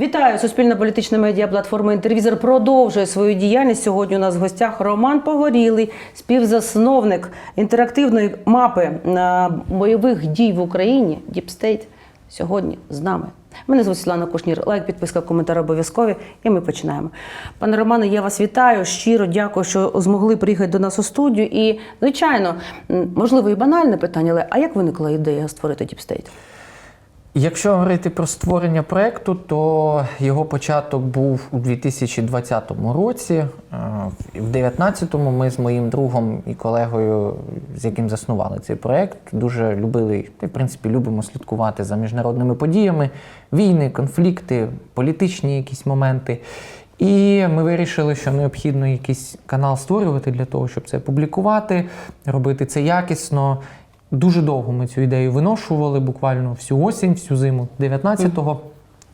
Вітаю! Суспільна політична медіа платформа Інтервізор продовжує свою діяльність. Сьогодні у нас в гостях Роман Погорілий, співзасновник інтерактивної мапи е, бойових дій в Україні State. Сьогодні з нами. Мене звуть Світлана Кушнір. Лайк, підписка, коментар обов'язкові. І ми починаємо. Пане Романе, я вас вітаю. Щиро дякую, що змогли приїхати до нас у студію. І, звичайно, можливо, і банальне питання, але а як виникла ідея створити State? Якщо говорити про створення проєкту, то його початок був у 2020 році. Е, В 2019-му ми з моїм другом і колегою, з яким заснували цей проєкт, дуже любили, й, в принципі, любимо слідкувати за міжнародними подіями, війни, конфлікти, політичні якісь моменти. І ми вирішили, що необхідно якийсь канал створювати для того, щоб це публікувати, робити це якісно. Дуже довго ми цю ідею виношували, буквально всю осінь, всю зиму 19-го.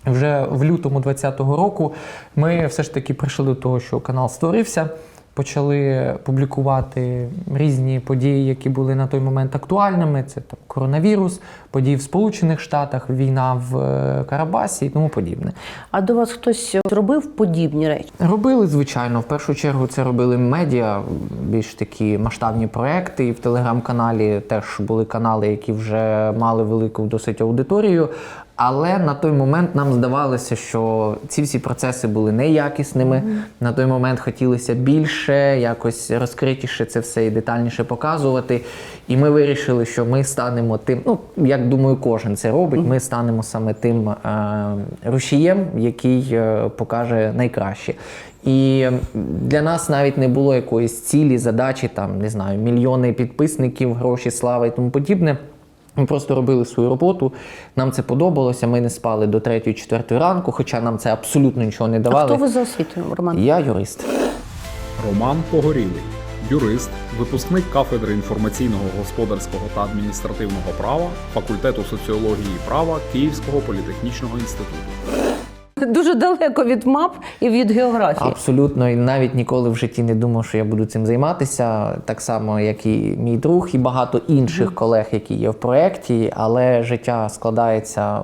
Вже в лютому 20-го року ми все ж таки прийшли до того, що канал створився. Почали публікувати різні події, які були на той момент актуальними. Це там коронавірус, події в Сполучених Штатах, війна в е, Карабасі і тому подібне. А до вас хтось робив подібні речі? Робили, звичайно. В першу чергу це робили медіа, більш такі масштабні проекти. І в телеграм-каналі теж були канали, які вже мали велику досить аудиторію. Але на той момент нам здавалося, що ці всі процеси були неякісними. На той момент хотілося більше, якось розкритіше це все і детальніше показувати. І ми вирішили, що ми станемо тим, ну як думаю, кожен це робить. Ми станемо саме тим е, рушієм, який е, покаже найкраще. І для нас навіть не було якоїсь цілі, задачі, там не знаю, мільйони підписників, гроші, слава і тому подібне. Ми просто робили свою роботу. Нам це подобалося. Ми не спали до 3-4 ранку, хоча нам це абсолютно нічого не А давали. хто ви за освітою, Роман? Я юрист. Роман Погорілий, юрист, випускник кафедри інформаційного, господарського та адміністративного права, факультету соціології і права Київського політехнічного інституту. Дуже далеко від мап і від географії. Абсолютно, і навіть ніколи в житті не думав, що я буду цим займатися. Так само, як і мій друг, і багато інших колег, які є в проєкті. Але життя складається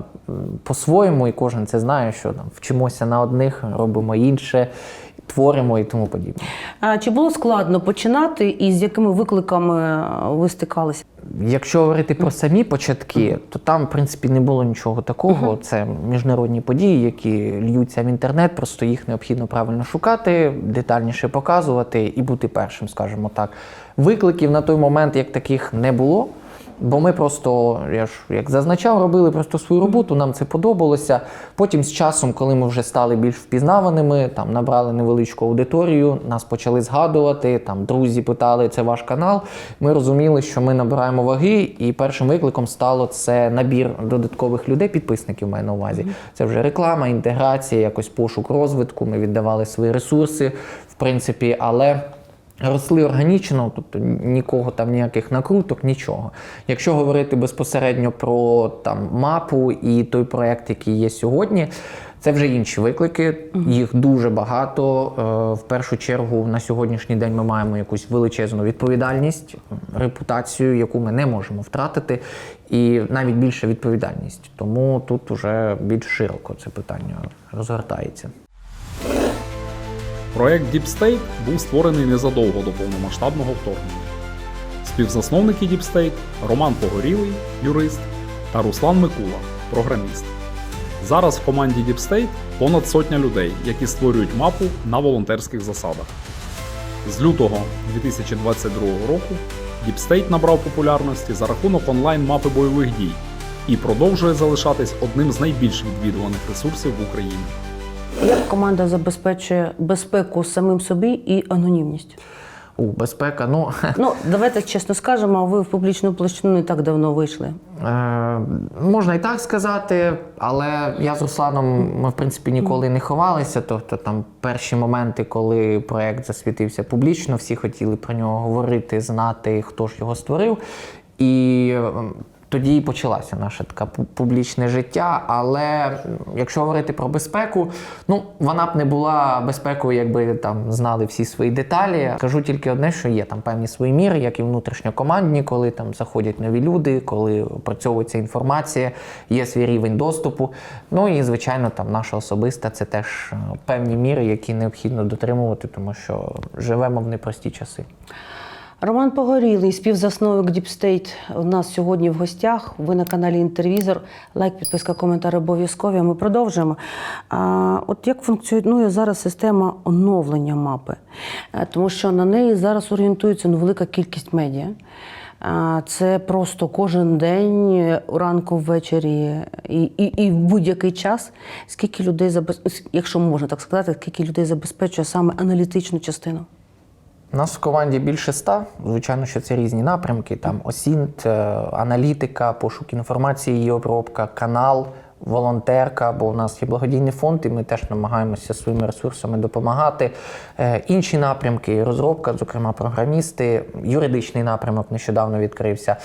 по-своєму, і кожен це знає, що там вчимося на одних, робимо інше, творимо і тому подібне. А чи було складно починати і з якими викликами е, ви стикалися? Якщо говорити про самі початки, то там, в принципі, не було нічого такого. Це міжнародні події, які льються в інтернет, просто їх необхідно правильно шукати, детальніше показувати і бути першим, скажімо так. Викликів на той момент як таких не було. Бо ми просто, я ж як зазначав, робили просто свою роботу, нам це подобалося. Потім з часом, коли ми вже стали більш впізнаваними, там набрали невеличку аудиторію, нас почали згадувати, там друзі питали, це ваш канал. Ми розуміли, що ми набираємо ваги, і першим викликом стало це набір додаткових людей, підписників маю на увазі. Це вже реклама, інтеграція, якось пошук розвитку. Ми віддавали свої ресурси, в принципі, але. Росли органічно, тобто нікого там ніяких накруток, нічого. Якщо говорити безпосередньо про там мапу і той проект, який є сьогодні, це вже інші виклики. Їх дуже багато. Е, В першу чергу на сьогоднішній день ми маємо якусь величезну відповідальність, репутацію, яку ми не можемо втратити, і навіть більше відповідальність. Тому тут уже більш широко це питання розгортається. Проект Deep State був створений незадовго до повномасштабного вторгнення. Співзасновники Deep State – Роман Погорілий, юрист, та Руслан Микула, програміст. Зараз в команді Deep State понад сотня людей, які створюють мапу на волонтерських засадах. З лютого 2022 року Deep State набрав популярності за рахунок онлайн-мапи бойових дій і продовжує залишатись одним з найбільш відвідуваних ресурсів в Україні. Як команда забезпечує безпеку самим собі і анонімність? У безпека, ну Ну, давайте чесно скажемо, ви в публічну площину не так давно вийшли. Е, можна і так сказати, але я з Русланом ми в принципі ніколи не ховалися. Тобто там перші моменти, коли проект засвітився публічно, всі хотіли про нього говорити, знати, хто ж його створив. І е, тоді і почалася наша така публічне життя. Але якщо говорити про безпеку, ну вона б не була безпекою, якби там знали всі свої деталі. Кажу тільки одне, що є там певні свої міри, як і внутрішньокомандні, коли там заходять нові люди, коли опрацьовується інформація, є свій рівень доступу. Ну і звичайно, там наша особиста це теж е, певні міри, які необхідно дотримувати, тому що живемо в непрості часи. Роман Погорілий, співзасновник State, у нас сьогодні в гостях. Ви на каналі Інтервізор. Лайк, підписка, коментар обов'язкові. Ми продовжуємо. А, от як функціонує зараз система оновлення мапи? Е, Тому що на неї зараз орієнтується ну, велика кількість медіа. Це просто кожен день, е, ранку, ввечері і, і, і в будь-який час, скільки людей забез... якщо можна так сказати, скільки людей забезпечує саме аналітичну частину. Нас в команді більше ста. Звичайно, що це різні напрямки: там осінт, е, аналітика, пошук інформації, її обробка, канал, волонтерка, бо у нас є благодійний фонд, і ми теж намагаємося своїми ресурсами допомагати. Е, Інші напрямки, розробка, зокрема, програмісти, юридичний напрямок нещодавно відкрився.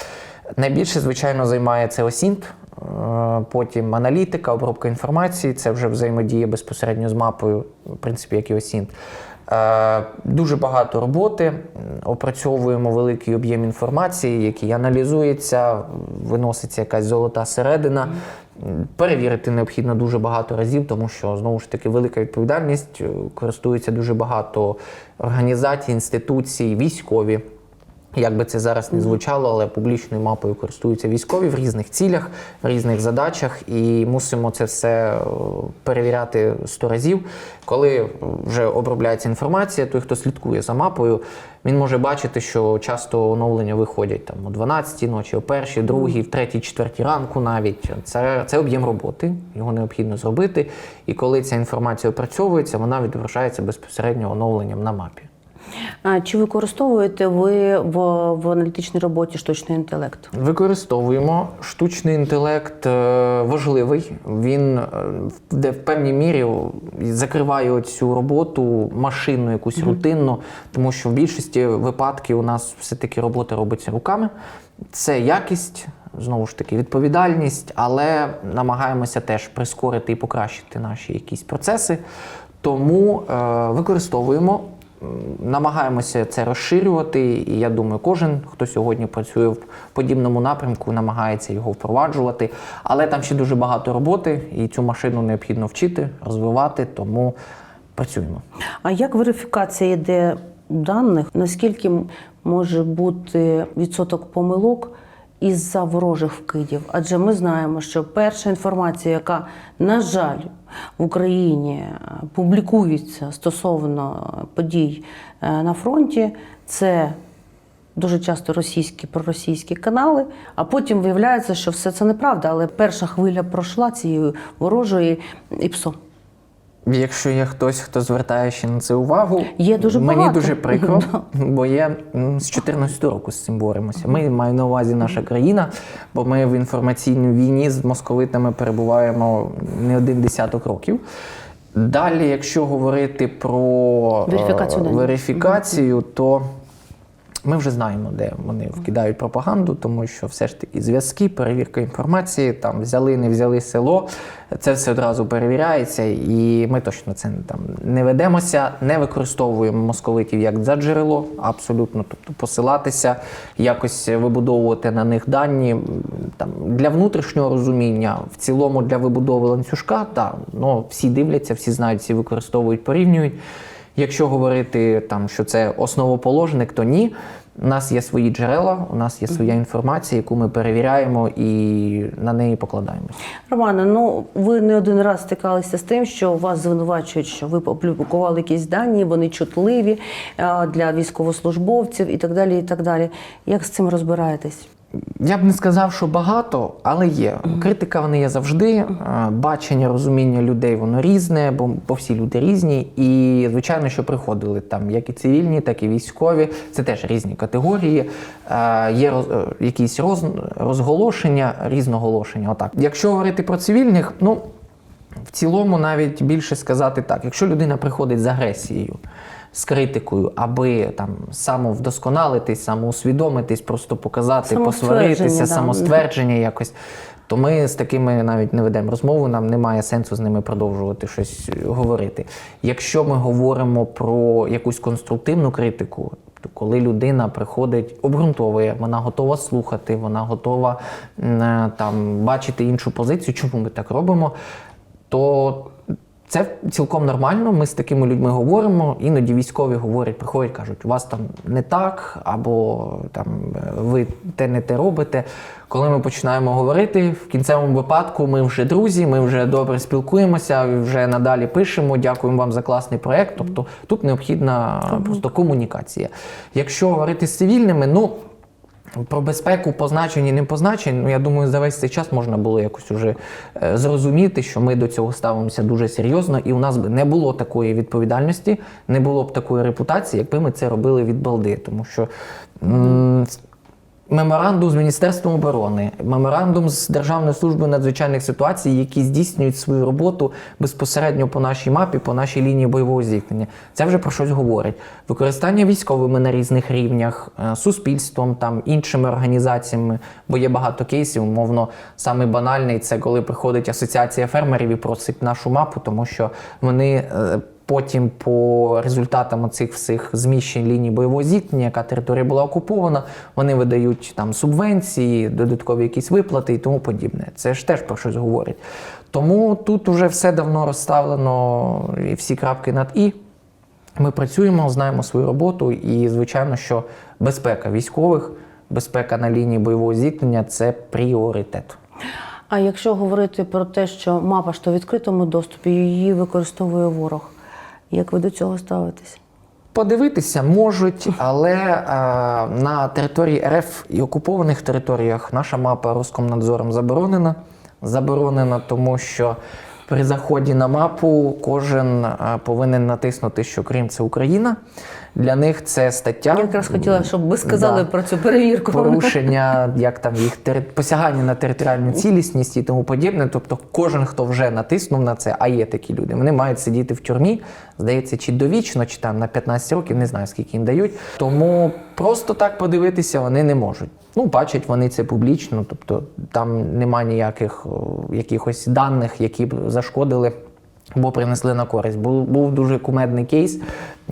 Найбільше, звичайно, займає це осінт. Е, Потім аналітика, обробка інформації, це вже взаємодія безпосередньо з мапою, в принципі, як і осінт. Е, Дуже багато роботи. Опрацьовуємо великий об'єм інформації, який аналізується, виноситься якась золота середина. Перевірити необхідно дуже багато разів, тому що знову ж таки велика відповідальність е, користується дуже багато організацій, інституцій, військові. Як би це зараз не звучало, але публічною мапою користуються військові в різних цілях, в різних задачах, і мусимо це все е, перевіряти сто разів. Коли вже обробляється інформація, той, хто слідкує за мапою, він може бачити, що часто оновлення виходять там о 12-й ночі, о 1, 2, в 3, 4 ранку навіть. Це, це об'єм роботи, його необхідно зробити. І коли ця інформація опрацьовується, вона відображається безпосередньо оновленням на мапі. А чи використовуєте ви в, в аналітичній роботі штучний інтелект? Використовуємо штучний інтелект е, важливий. Він е, в- де в певній мірі закриває цю роботу машинну, якусь рутинну, тому що в більшості випадків у нас все-таки робота робиться руками. Це якість, знову ж таки, відповідальність, але намагаємося теж прискорити і покращити наші якісь процеси. Тому е, використовуємо. Намагаємося це розширювати, і я думаю, кожен, хто сьогодні працює в подібному напрямку, намагається його впроваджувати. Але там ще дуже багато роботи, і цю машину необхідно вчити, розвивати, тому працюємо. А як верифікація йде даних? Наскільки може бути відсоток помилок із-за ворожих вкидів? Адже ми знаємо, що перша інформація, яка, на жаль, в Україні публікуються стосовно подій е, на фронті, це дуже часто російські проросійські канали, а потім виявляється, що все це неправда, але перша хвиля пройшла цієї ворожої і псо. Якщо є хтось, хто звертає ще на це увагу, Є дуже мені багато. дуже прикро, бо я з 14 року з цим боремося. Ми маю на увазі наша країна, бо ми в інформаційній війні з московитами перебуваємо не один десяток років. Далі, якщо говорити про е, Верифікацію верифікацію, то ми вже знаємо, де вони вкидають пропаганду, тому що все ж таки зв'язки, перевірка інформації, там взяли, не взяли село, це все одразу перевіряється, і ми точно це там не ведемося, не використовуємо московитів як за джерело, абсолютно, тобто посилатися, якось вибудовувати на них дані там для внутрішнього розуміння, в цілому для вибудови ланцюжка, так, ну всі дивляться, всі знають, всі використовують, порівнюють. Якщо говорити там, що це основоположник, то ні. У нас є свої джерела, у нас є своя інформація, яку ми перевіряємо і на неї покладаємося. Романе, ну ви не один раз стикалися з тим, що вас звинувачують, що ви опублікували якісь дані, вони чутливі для військовослужбовців і так далі. І так далі. Як з цим розбираєтесь? Я б не сказав, що багато, але є. Критика вони є завжди. Бачення, розуміння людей воно різне, бо, бо всі люди різні. І звичайно, що приходили там як і цивільні, так і військові. Це теж різні категорії. Е, Є роз, е, якісь роз, розголошення, різноголошення. Отак. Якщо говорити про цивільних, ну в цілому навіть більше сказати так: якщо людина приходить з агресією, з критикою, аби там самовдосконалитись, самоусвідомитись, просто показати, посваритися, да. самоствердження якось. То ми з такими навіть не ведемо розмову, нам немає сенсу з ними продовжувати щось говорити. Якщо ми говоримо про якусь конструктивну критику, то коли людина приходить, обґрунтовує, вона готова слухати, вона готова е, там бачити іншу позицію, чому ми так робимо, то це цілком нормально. Ми з такими людьми говоримо. Іноді військові говорять, приходять, кажуть, у вас там не так, або там е, ви те не те робите. Коли ми починаємо говорити, в кінцевому випадку ми вже друзі, ми вже добре спілкуємося, вже надалі пишемо. Дякуємо вам за класний проект. Тобто тут необхідна просто комунікація. Якщо говорити з цивільними, ну. Про безпеку позначень і не позначень, ну я думаю, за весь цей час можна було якось уже е, зрозуміти, що ми до цього ставимося дуже серйозно, і у нас би не було такої відповідальності, не було б такої репутації, якби ми це робили від балди. Тому що меморандум з Міністерством оборони, меморандум з Державною службою надзвичайних ситуацій, які здійснюють свою роботу безпосередньо по нашій мапі, по нашій лінії бойового зіткнення. Це вже про щось говорить. Використання військовими на різних рівнях, е, суспільством, там іншими організаціями, бо є багато кейсів. Умовно, саме банальний це коли приходить асоціація фермерів і просить нашу мапу, тому що вони. Потім, по результатам цих всіх зміщень ліній бойового зіткнення, яка територія була окупована, вони видають там субвенції, додаткові якісь виплати і тому подібне. Це ж теж про щось говорить. Тому тут вже все давно розставлено і всі крапки над і. Ми працюємо, знаємо свою роботу, і звичайно, що безпека військових, безпека на лінії бойового зіткнення це пріоритет. А якщо говорити про те, що мапа то в відкритому доступі, її використовує ворог, як ви до цього ставитесь? Подивитися можуть, але е, на території РФ і окупованих територіях наша мапа Роскомнадзором заборонена. Заборонена, тому що при заході на мапу кожен е, повинен натиснути, що Крим це Україна. Для них це стаття. Я якраз хотіла, щоб ви сказали Да. про цю перевірку. порушення, як там їх тери- посягання на територіальну цілісність і тому подібне. Тобто, кожен, хто вже натиснув на це, а є такі люди, вони мають сидіти в тюрмі, здається, чи довічно, чи там на 15 років, не знаю скільки їм дають. Тому просто так подивитися вони не можуть. Ну, бачать вони це публічно, тобто там нема ніяких якихось даних, які б зашкодили. Бо принесли на користь. Був, був дуже кумедний кейс,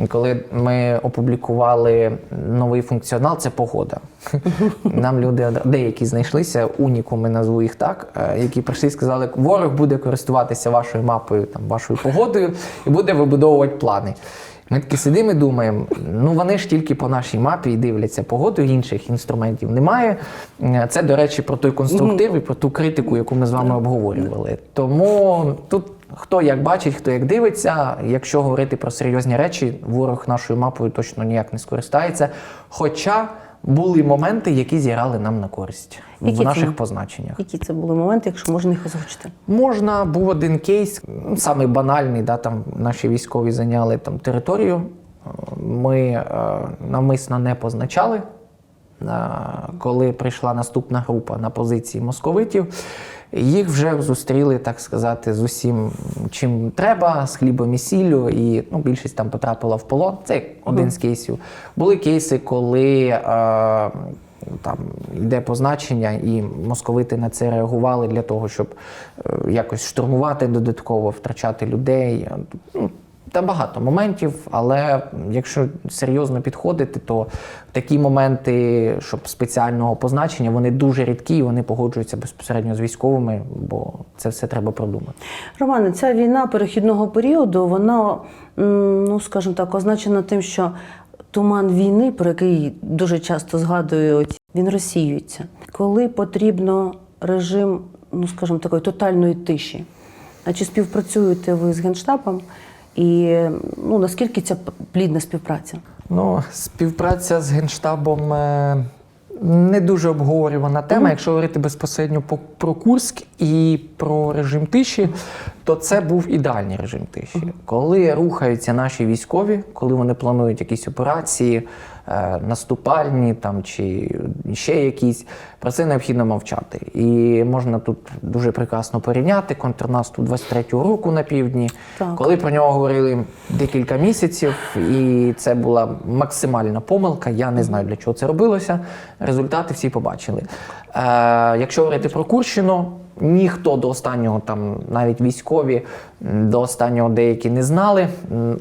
коли ми опублікували новий функціонал, це погода. Нам люди деякі знайшлися, унікуми назву їх так, е, які прийшли і сказали, ворог буде користуватися вашою мапою, там, вашою погодою і буде вибудовувати плани. Ми такі сидимо і думаємо, ну вони ж тільки по нашій мапі і дивляться погоду, інших інструментів немає. Е, Це, до речі, про той конструктив і про ту критику, яку ми з вами обговорювали. Тому тут хто як бачить, хто як дивиться. Якщо говорити про серйозні речі, ворог нашою мапою точно ніяк не скористається. Хоча були моменти, які зіграли нам на користь Які в це? наших позначеннях. Які це були моменти, якщо можна їх озвучити? Можна був один кейс, самий банальний, да, там наші військові зайняли там територію. Е, Ми е, навмисно не позначали. Е, коли прийшла наступна група на позиції московитів, їх вже зустріли, так сказати, з усім, чим треба, з хлібом і сіллю, і ну, більшість там потрапила в полон. Це один з кейсів. Були кейси, коли е, там йде позначення, і московити на це реагували для того, щоб е, якось штурмувати додатково, втрачати людей. Ну, Та багато моментів, але якщо серйозно підходити, то такі моменти, щоб спеціального позначення, вони дуже рідкі і вони погоджуються безпосередньо з військовими, бо це все треба продумати. Романе, ця війна перехідного періоду, вона, ну скажімо так, означена тим, що туман війни, про який дуже часто згадують, він розсіюється. Коли потрібно режим, ну скажімо, такої тотальної тиші. А чи співпрацюєте ви з Генштабом? І ну, наскільки ця плідна співпраця? Ну, співпраця з Генштабом е, не дуже обговорювана тема. Якщо говорити безпосередньо по- про Курськ і про режим тиші, то це був ідеальний режим тиші. Коли рухаються наші військові, коли вони планують якісь операції, наступальні там, чи ще якісь, про це необхідно мовчати. І можна тут дуже прекрасно порівняти контрнаступ 23-го року на півдні, Так. коли про нього говорили декілька місяців, і це була максимальна помилка. Я не знаю, для чого це робилося. Результати всі побачили. Е, якщо говорити про Курщину, ніхто до останнього, там навіть військові, до останнього деякі не знали.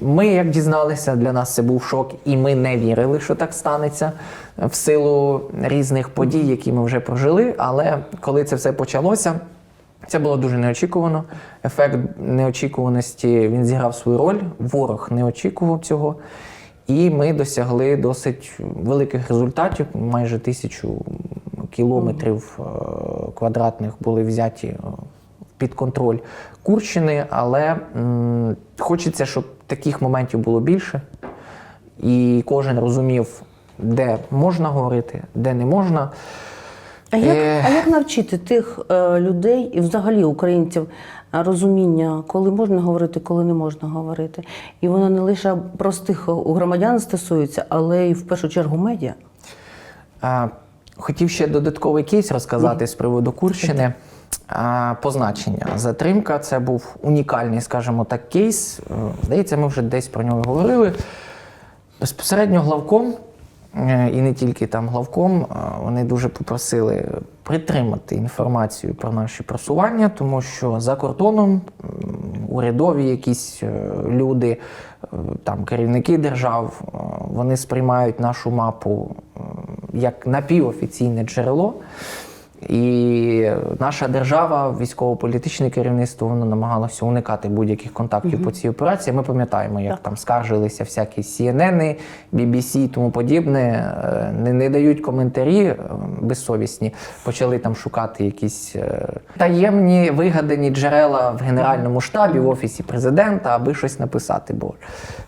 Ми, як дізналися, для нас це був шок, і ми не вірили, що так станеться в силу різних подій, які ми вже прожили. Але коли це все почалося. Це було дуже неочікувано. Ефект неочікуваності він зіграв свою роль. Ворог не очікував цього. І ми досягли досить великих результатів. Майже тисячу кілометрів е, квадратних були взяті е, під контроль Курщини, але хочеться, щоб таких моментів було більше. І кожен розумів, де можна говорити, де не можна. А як, Е. а як навчити тих людей і взагалі українців розуміння, коли можна говорити, коли не можна говорити? І воно не лише простих громадян стосується, але й в першу чергу медіа. Хотів ще додатковий кейс розказати з приводу Курщини. Позначення. Затримка це був унікальний, скажімо так, кейс. Е, Здається, ми вже десь про нього говорили. Безпосередньо главком, е, і не тільки там главком, е, вони дуже попросили притримати інформацію про наші просування, тому що за кордоном урядові якісь люди, там керівники держав, е, вони сприймають нашу мапу е, як напівофіційне джерело. І наша держава, військово-політичне керівництво, воно намагалося уникати будь-яких контактів по цій операції. Ми пам'ятаємо, як там скаржилися всякі CNN, BBC і тому подібне, е, не, не дають коментарі безсовісні, почали там шукати якісь е, таємні вигадані джерела в генеральному штабі, в офісі президента, аби щось написати, бо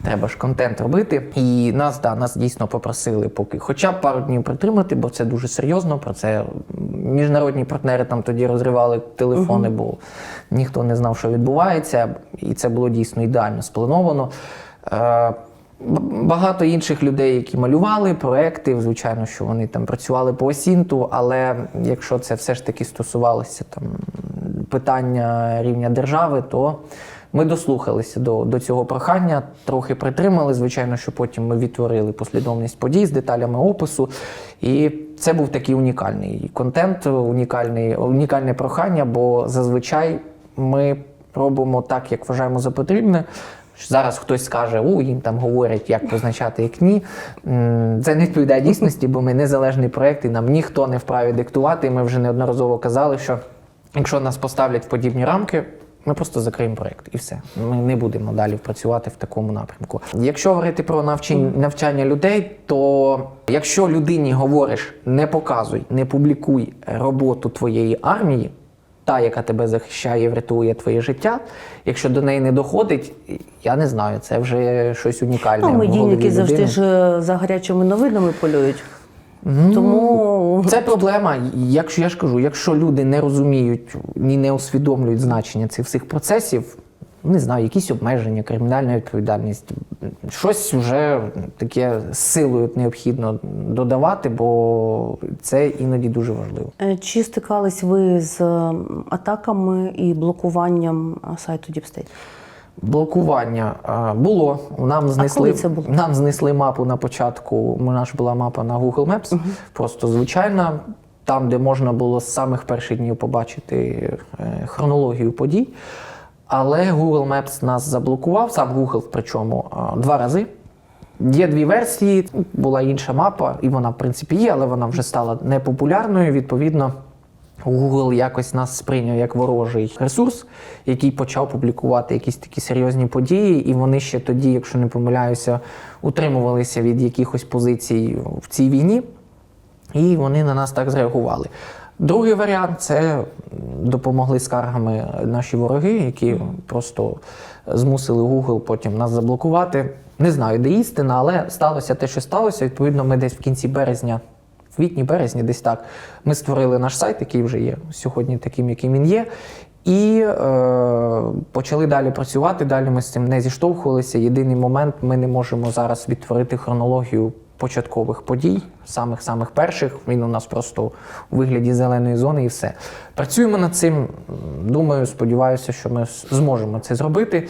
треба ж контент робити. І нас, да, нас дійсно попросили поки хоча б пару днів притримати, бо це дуже серйозно. Про це міжнародні партнери там тоді розривали телефони, бо ніхто не знав, що відбувається, і це було дійсно ідеально сплановано. Багато інших людей, які малювали проекти, звичайно, що вони там працювали по осінту, але якщо це все ж таки стосувалося там питання рівня держави, то ми дослухалися до, до цього прохання, трохи притримали. Звичайно, що потім ми відтворили послідовність подій з деталями опису. І це був такий унікальний контент, унікальний, унікальне прохання, бо зазвичай ми робимо так, як вважаємо за потрібне. Зараз хтось скаже, у їм там говорять, як позначати, як ні. Це не відповідає дійсності, бо ми незалежний проєкт, і нам ніхто не вправі диктувати. Ми вже неодноразово казали, що якщо нас поставлять в подібні рамки, ми просто закриємо проєкт і все. Ми не будемо далі працювати в такому напрямку. Якщо говорити про навчання, навчання людей, то якщо людині говориш, не показуй, не публікуй роботу твоєї армії, та, яка тебе захищає врятує твоє життя, якщо до неї не доходить, я не знаю, це вже щось унікальне. Ну, медійники завжди ж е, за гарячими новинами полюють. Тому Це проблема. Якщо я ж кажу, якщо люди не розуміють ні не усвідомлюють значення цих всіх процесів, не знаю, якісь обмеження, кримінальна відповідальність, щось вже таке з силою необхідно додавати, бо це іноді дуже важливо. Е, Чи стикались ви з атаками і блокуванням сайту State? Блокування було. Нам знесли, коли це було? нам знесли мапу на початку. У нас була мапа на Google Maps, просто звичайна, там, де можна було з самих перших днів побачити е, хронологію подій. Але Google Maps нас заблокував, сам Google причому два рази. Є дві версії. Була інша мапа, і вона, в принципі, є, але вона вже стала непопулярною. Відповідно, Google якось нас сприйняв як ворожий ресурс, який почав публікувати якісь такі серйозні події, і вони ще тоді, якщо не помиляюся, утримувалися від якихось позицій в цій війні, і вони на нас так зреагували. Другий варіант це допомогли скаргами наші вороги, які просто змусили Google потім нас заблокувати. Не знаю, де істина, але сталося те, що сталося. Відповідно, ми десь в кінці березня в квітні, березні, десь так. Ми створили наш сайт, який вже є сьогодні таким, яким він є. І е, почали далі працювати. Далі ми з цим не зіштовхувалися. Єдиний момент, ми не можемо зараз відтворити хронологію початкових подій, самих самих перших. Він у нас просто у вигляді зеленої зони і все. Працюємо над цим. Думаю, сподіваюся, що ми зможемо це зробити.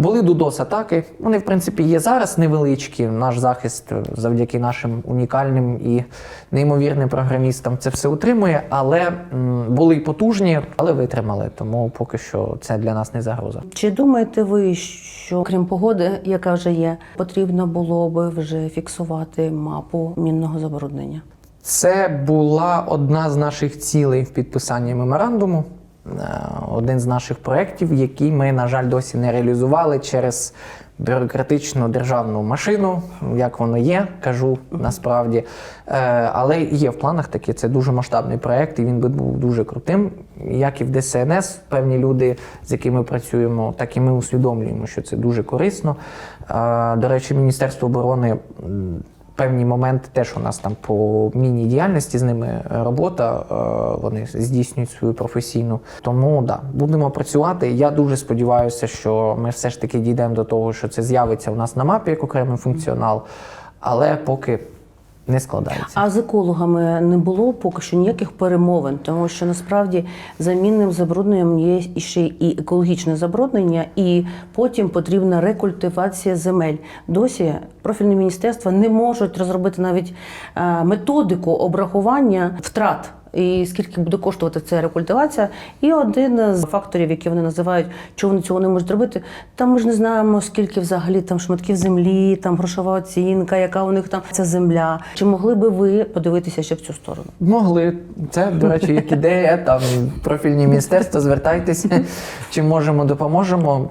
Були дудос атаки. Вони, в принципі, є зараз невеличкі. Наш захист завдяки нашим унікальним і неймовірним програмістам це все утримує, але були й потужні, але витримали. Тому поки що це для нас не загроза. Чи думаєте ви, що крім погоди, яка вже є, потрібно було би вже фіксувати мапу мінного забруднення? Це була одна з наших цілей в підписанні меморандуму. Е, Один з наших проєктів, який ми, на жаль, досі не реалізували через бюрократичну державну машину, як воно є, кажу насправді. Е, Але є в планах такі. Це дуже масштабний проєкт, і він би був дуже крутим. Як і в ДСНС, певні люди, з якими працюємо, так і ми усвідомлюємо, що це дуже корисно. Е, До речі, Міністерство оборони. Певні моменти теж у нас там по міні-діяльності з ними робота, е, вони здійснюють свою професійну. Тому да, будемо працювати. Я дуже сподіваюся, що ми все ж таки дійдемо до того, що це з'явиться у нас на мапі як окремий функціонал, але поки не складається. А з екологами не було поки що ніяких перемовин, тому що насправді замінним забрудненням є ще і екологічне забруднення, і потім потрібна рекультивація земель. Досі профільні міністерства не можуть розробити навіть е, методику обрахування втрат. І скільки буде коштувати ця рекультивація? І один з факторів, які вони називають, чого вони цього не можуть робити. Там ми ж не знаємо, скільки взагалі там шматків землі, там грошова оцінка, яка у них там ця земля. Чи могли би ви подивитися ще в цю сторону? Могли. Це, до речі, як ідея, там профільні міністерства, звертайтеся, чи можемо, допоможемо.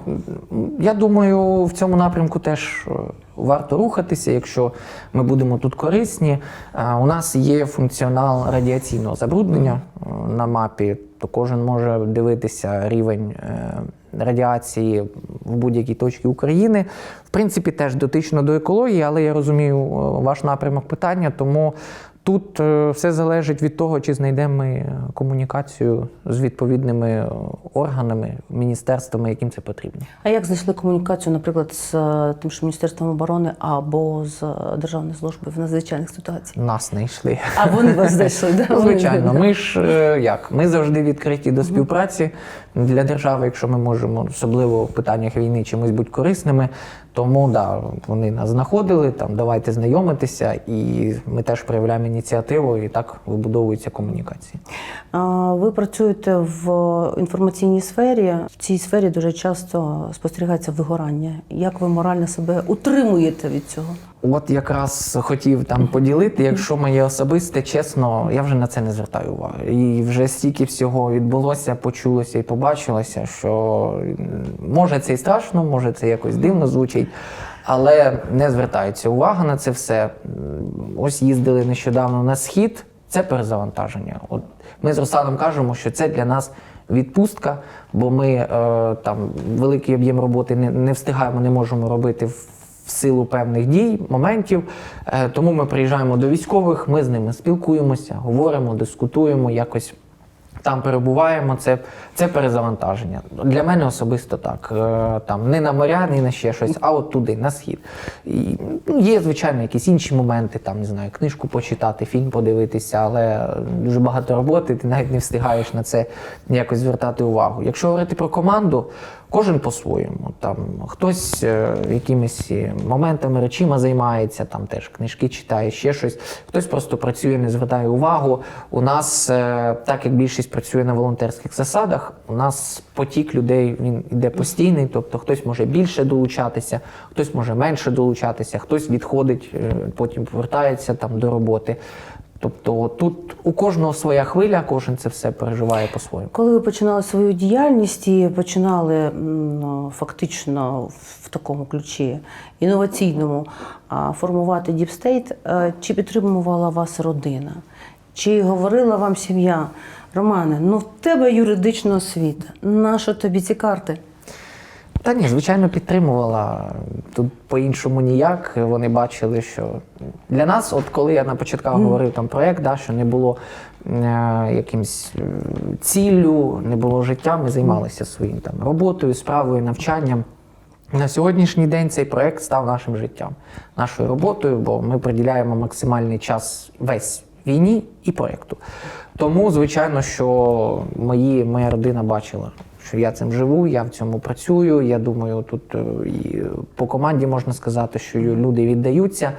Я думаю, в цьому напрямку теж е, варто рухатися, якщо ми будемо тут корисні. Е, У нас є функціонал радіаційного забруднення е, на мапі, то кожен може дивитися рівень е, радіації в будь-якій точці України. В принципі, теж дотично до екології, але я розумію ваш напрямок питання, тому тут е, все залежить від того, чи знайдемо ми комунікацію з відповідними органами, міністерствами, яким це потрібно. А як знайшли комунікацію, наприклад, з е, тим ж міністерством оборони або з е, державної служби в надзвичайних ситуаціях? Нас не йшли. А вони вас знайшли, да? Звичайно, ми ж як? Ми завжди відкриті до співпраці для держави, якщо ми можемо, особливо в питаннях війни, чимось бути корисними. Тому да, вони нас знаходили, там давайте знайомитися, і ми теж проявляємо ініціативу, і так вибудовуються комунікації. Ви працюєте в інформаційній сфері. В цій сфері дуже часто спостерігається вигорання. Як ви морально себе утримуєте від цього? От якраз хотів там поділити. Якщо моє особисте, чесно, я вже на це не звертаю уваги. І вже стільки всього відбулося, почулося і побачилося, що може це і страшно, може це якось дивно звучить, але не звертається увага на це все. Ось їздили нещодавно на схід. Це перезавантаження. От ми з Русланом кажемо, що це для нас відпустка, бо ми е, там великий об'єм роботи не, не встигаємо, не можемо робити в силу певних дій, моментів. Е, Тому ми приїжджаємо до військових, ми з ними спілкуємося, говоримо, дискутуємо, якось там перебуваємо. Це, це перезавантаження. Для мене особисто так. Е, Там не на моря, не на ще щось, а от туди, на схід. І, ну, є, звичайно, якісь інші моменти, там не знаю, книжку почитати, фільм подивитися, але дуже багато роботи, ти навіть не встигаєш на це якось звертати увагу. Якщо говорити про команду, кожен по-своєму. Там хтось е, якимись е, моментами, речима займається, там теж книжки читає, ще щось. Хтось просто працює, не звертає увагу. У нас, е, так як більшість працює на волонтерських засадах, у нас потік людей він іде постійний, тобто хтось може більше долучатися, хтось може менше долучатися, хтось відходить, потім повертається там до роботи. Тобто тут у кожного своя хвиля, кожен це все переживає по-своєму. Коли ви починали свою діяльність і починали ну, фактично в такому ключі інноваційному формувати е, чи підтримувала вас родина? Чи говорила вам сім'я, Романе, ну в тебе юридична освіта, нащо тобі ці карти? Та ні, звичайно, підтримувала. Тут по-іншому ніяк. Вони бачили, що для нас, от коли я на початках говорив там проєкт, да, що не було е, якимсь е, ціллю, не було життя, ми займалися своїм там роботою, справою, навчанням. На сьогоднішній день цей проект став нашим життям, нашою роботою, бо ми приділяємо максимальний час весь війні і проекту. Тому, звичайно, що мої, моя родина бачила, що я цим живу, я в цьому працюю. Я думаю, тут е, і по команді можна сказати, що люди віддаються.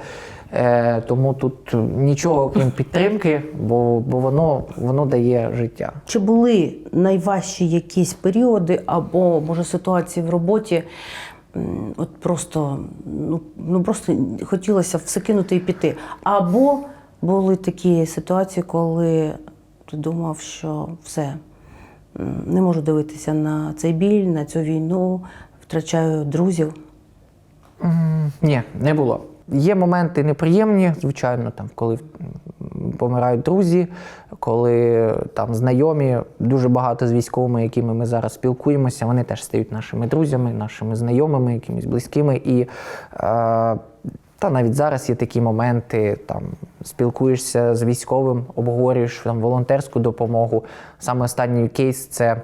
Е, тому тут нічого крім підтримки, бо, бо воно, воно дає життя. Чи були найважчі якісь періоди або може ситуації в роботі? От просто ну, ну просто хотілося все кинути і піти. Або були такі ситуації, коли ти думав, що все не можу дивитися на цей біль, на цю війну, втрачаю друзів. М, Ні, не було. Є моменти неприємні, звичайно, там, коли помирають друзі, коли там знайомі, дуже багато з військовими, якими ми зараз спілкуємося, вони теж стають нашими друзями, нашими знайомими, якимись близькими. І е, та навіть зараз є такі моменти, там спілкуєшся з військовим, обговорюєш там волонтерську допомогу. Саме останній кейс це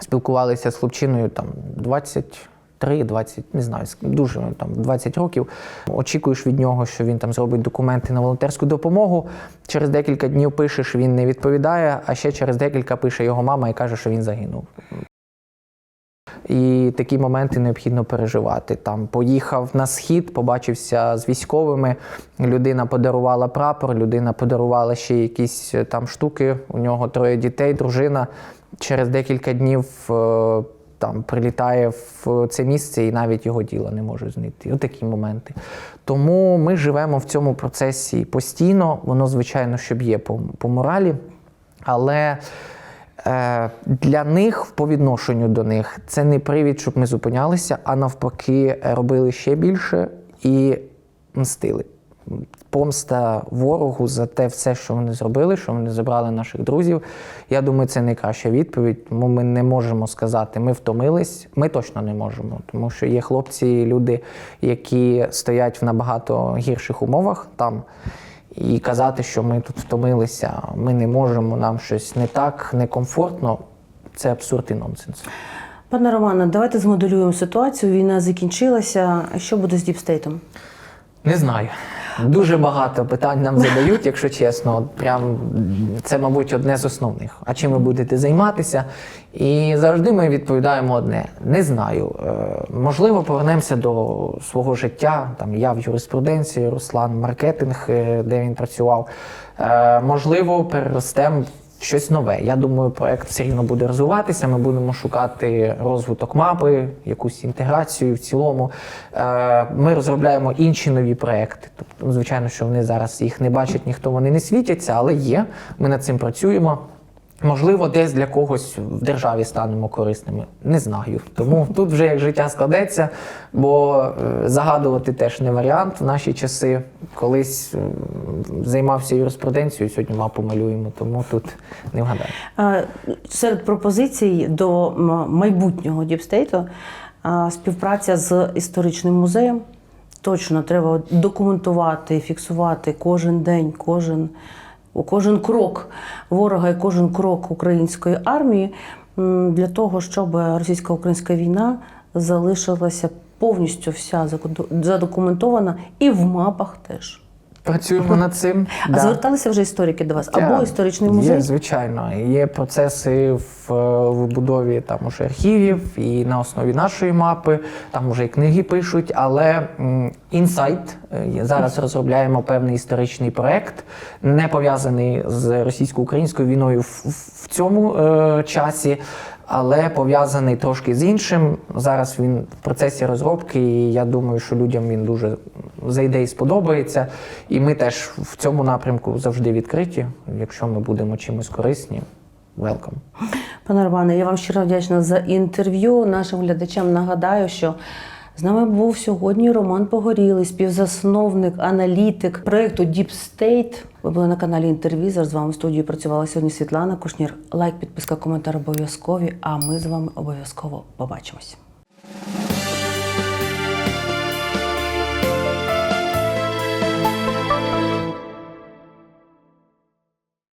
спілкувалися з хлопчиною там 20. 3, 20, не знаю, дуже там 20 років. Очікуєш від нього, що він там зробить документи на волонтерську допомогу. Через декілька днів пишеш, він не відповідає, а ще через декілька пише його мама і каже, що він загинув. І такі моменти необхідно переживати. Там поїхав на схід, побачився з військовими. Людина подарувала прапор, людина подарувала ще якісь е, там штуки. У нього троє дітей, дружина. Через декілька днів е, там прилітає в це місце і навіть його діла не може знайти. Отакі моменти. Тому ми живемо в цьому процесі постійно. Воно, звичайно, що б'є по, по моралі, але. Е, Для них, по відношенню до них, це не привід, щоб ми зупинялися, а навпаки, робили ще більше і мстили. Помста ворогу за те все, що вони зробили, що вони забрали наших друзів. Я думаю, це найкраща відповідь. Тому ми не можемо сказати, ми втомились. Ми точно не можемо, тому що є хлопці, люди, які стоять в набагато гірших умовах там. І казати, що ми тут втомилися, ми не можемо, нам щось не так, некомфортно, це абсурд і нонсенс. Пане Романе, давайте змоделюємо ситуацію. Війна закінчилася. Що буде з діпстейтом? Не знаю. Дуже багато питань нам задають, якщо чесно. Прям це, мабуть, одне з основних. А чим ви будете займатися? І завжди ми відповідаємо одне: не знаю. Е, можливо, повернемося до свого життя. Там я в юриспруденції, Руслан маркетинг, е, де він працював. Е, можливо, переростемо щось нове. Я думаю, проект все рівно буде розвиватися. Ми будемо шукати розвиток мапи, якусь інтеграцію в цілому. Е, Ми розробляємо інші нові проекти. Тобто, звичайно, що вони зараз їх не бачать, ніхто вони не світяться, але є. Ми над цим працюємо. Можливо, десь для когось в державі станемо корисними. Не знаю. Тому тут вже як життя складеться, бо е, загадувати теж не варіант в наші часи. Колись займався юриспруденцією, сьогодні мапу малюємо, тому тут не вгадаю. Е, Серед пропозицій до майбутнього діпстейту е, співпраця з історичним музеєм. Точно треба документувати, фіксувати кожен день, кожен, кожен крок ворога і кожен крок української армії для того, щоб російсько-українська війна залишилася повністю вся задокументована і в мапах теж. Працюємо над цим. А Да. зверталися вже історики до вас? Або історичний музей? Є, звичайно. Є процеси в е, вибудові там уже архівів і на основі нашої мапи, там вже і книги пишуть, але інсайт зараз розробляємо певний історичний проект, не пов'язаний з російсько-українською війною в, в- в цьому е, часі. Але пов'язаний трошки з іншим. Зараз він в процесі розробки, і я думаю, що людям він дуже зайде і сподобається. І ми теж в цьому напрямку завжди відкриті. Якщо ми будемо чимось корисні, велкам. Пане Романе, я вам щиро вдячна за інтерв'ю. Нашим глядачам нагадаю, що з нами був сьогодні Роман Погорілий, співзасновник, аналітик проєкту Deep State. Ви були на каналі Інтервізор. З вами в студії працювала сьогодні Світлана Кушнір. Лайк, підписка, коментар обов'язкові. А ми з вами обов'язково побачимось.